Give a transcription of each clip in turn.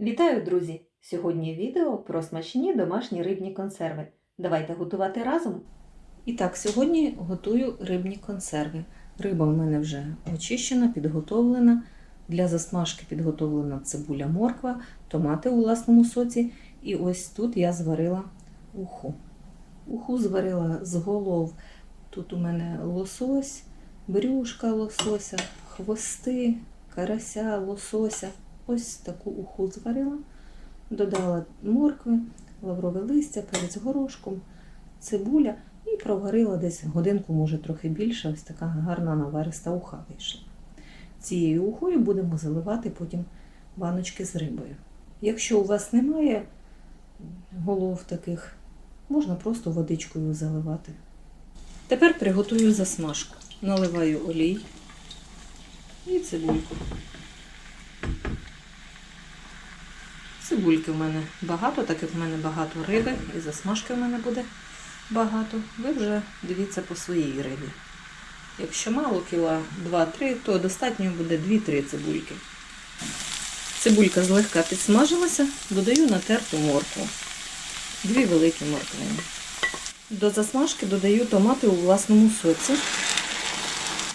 Вітаю, друзі! Сьогодні відео про смачні домашні рибні консерви. Давайте готувати разом. І так, сьогодні готую рибні консерви. Риба в мене вже очищена, підготовлена. Для засмажки підготовлена цибуля морква, томати у власному соці. І ось тут я зварила уху. Уху зварила з голов. Тут у мене лосось, брюшка лосося, хвости, карася, лосося. Ось таку уху зварила, додала моркви, лаврове листя, перець горошком, цибуля і проварила десь годинку, може трохи більше. Ось така гарна навариста уха вийшла. Цією ухою будемо заливати потім баночки з рибою. Якщо у вас немає голов таких, можна просто водичкою заливати. Тепер приготую засмажку. Наливаю олій і цибульку. Цибульки в мене багато, так як в мене багато риби, і засмажки в мене буде багато. Ви вже дивіться по своїй рибі. Якщо мало кіла 2-3, то достатньо буде 2-3 цибульки. Цибулька злегка підсмажилася, додаю натерту моркву. Дві великі морквини. До засмажки додаю томати у власному соці.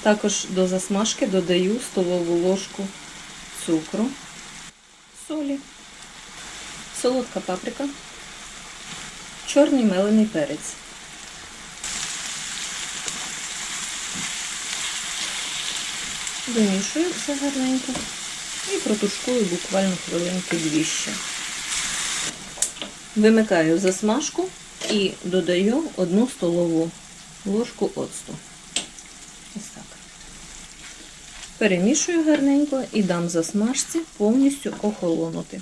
Також до засмажки додаю столову ложку цукру, солі солодка паприка, чорний мелений перець. Вимішую все гарненько і протушкую буквально хвилинки дві ще. Вимикаю засмажку і додаю одну столову ложку оцту. Ось так. Перемішую гарненько і дам засмажці повністю охолонути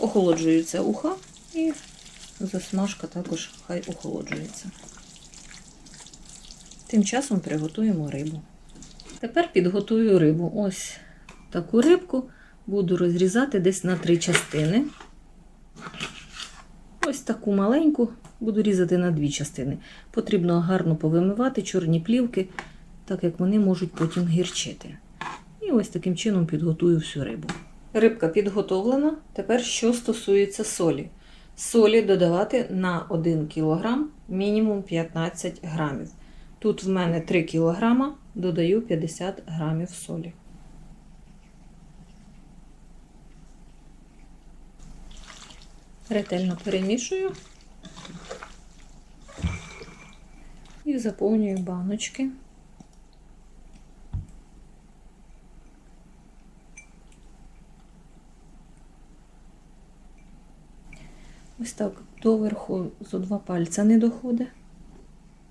охолоджується уха і засмажка також хай охолоджується. Тим часом приготуємо рибу. Тепер підготую рибу. Ось таку рибку буду розрізати десь на три частини. Ось таку маленьку буду різати на дві частини. Потрібно гарно повимивати чорні плівки, так як вони можуть потім гірчити. І ось таким чином підготую всю рибу. Рибка підготовлена. Тепер, що стосується солі. Солі додавати на 1 кг мінімум 15 грамів. Тут в мене 3 кг, додаю 50 грамів солі. Ретельно перемішую і заповнюю баночки. Так доверху зо два пальця не доходить.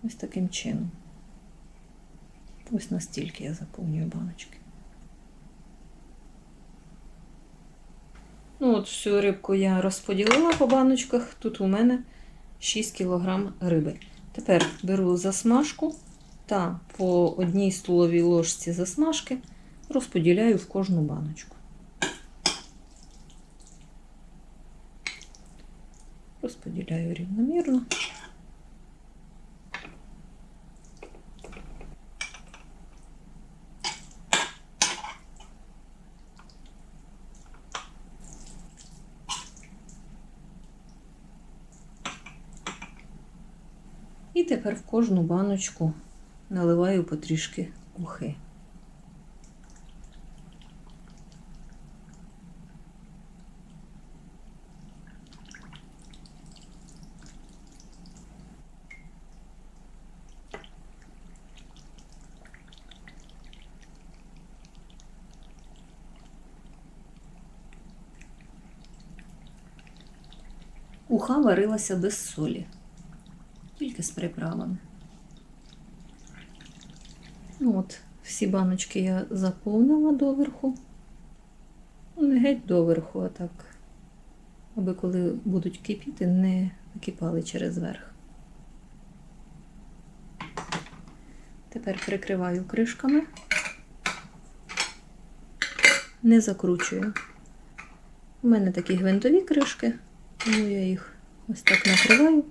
Ось таким чином. Ось настільки я заповнюю баночки. Ну, от всю рибку я розподілила по баночках. Тут у мене 6 кг риби. Тепер беру засмажку та по одній столовій ложці засмажки розподіляю в кожну баночку. Розподіляю рівномірно. І тепер в кожну баночку наливаю потрішки ухи. Уха варилася без солі, тільки з приправами. Ну от, всі баночки я заповнила доверху. Ну, не геть доверху, а так, аби коли будуть кипіти, не википали через верх. Тепер прикриваю кришками, не закручую. У мене такі гвинтові кришки. Тому я їх ось так накриваю.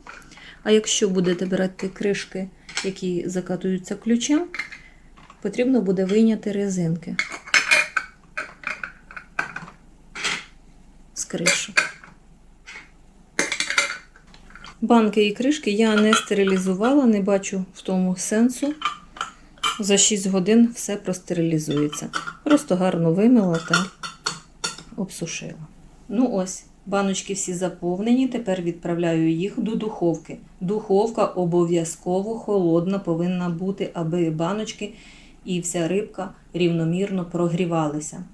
А якщо будете брати кришки, які закатуються ключем, потрібно буде вийняти резинки. кришу. Банки і кришки я не стерилізувала, не бачу в тому сенсу. За 6 годин все простерилізується. Просто гарно вимила та обсушила. Ну ось, баночки всі заповнені. Тепер відправляю їх до духовки. Духовка обов'язково холодна повинна бути, аби баночки і вся рибка рівномірно прогрівалися.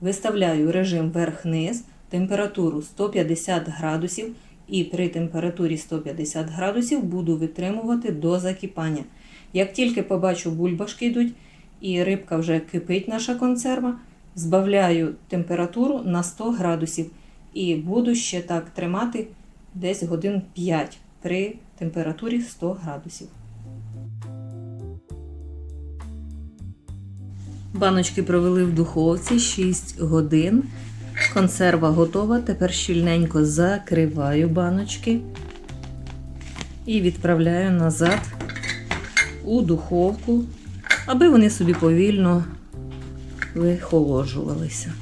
Виставляю режим верх-низ, температуру 150 градусів і при температурі 150 градусів буду витримувати до закипання. Як тільки побачу бульбашки йдуть і рибка вже кипить наша консерва, збавляю температуру на 100 градусів і буду ще так тримати десь годин 5 при температурі 100 градусів. Баночки провели в духовці 6 годин. Консерва готова. Тепер щільненько закриваю баночки і відправляю назад у духовку, аби вони собі повільно вихолоджувалися.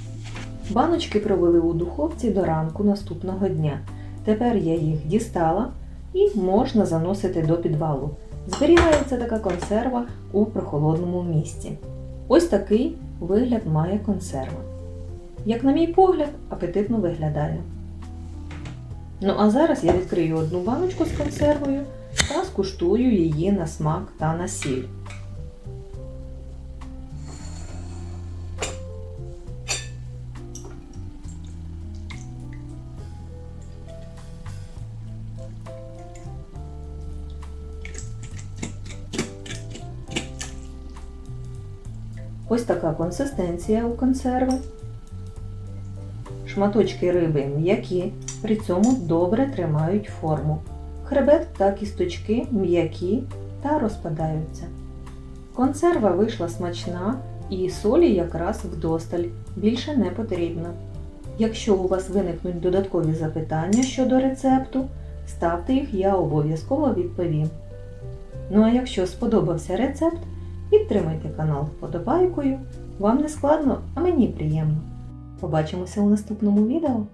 Баночки провели у духовці до ранку наступного дня. Тепер я їх дістала і можна заносити до підвалу. Зберігається така консерва у прохолодному місці. Ось такий вигляд має консерва. Як на мій погляд, апетитно виглядає. Ну а зараз я відкрию одну баночку з консервою та скуштую її на смак та на сіль. Ось така консистенція у консерви. Шматочки риби м'які, при цьому добре тримають форму. Хребет та кісточки м'які та розпадаються. Консерва вийшла смачна і солі якраз вдосталь, більше не потрібно. Якщо у вас виникнуть додаткові запитання щодо рецепту, ставте їх, я обов'язково відповім. Ну а якщо сподобався рецепт, підтримайте канал вподобайкою. Вам не складно, а мені приємно. Побачимося у наступному відео.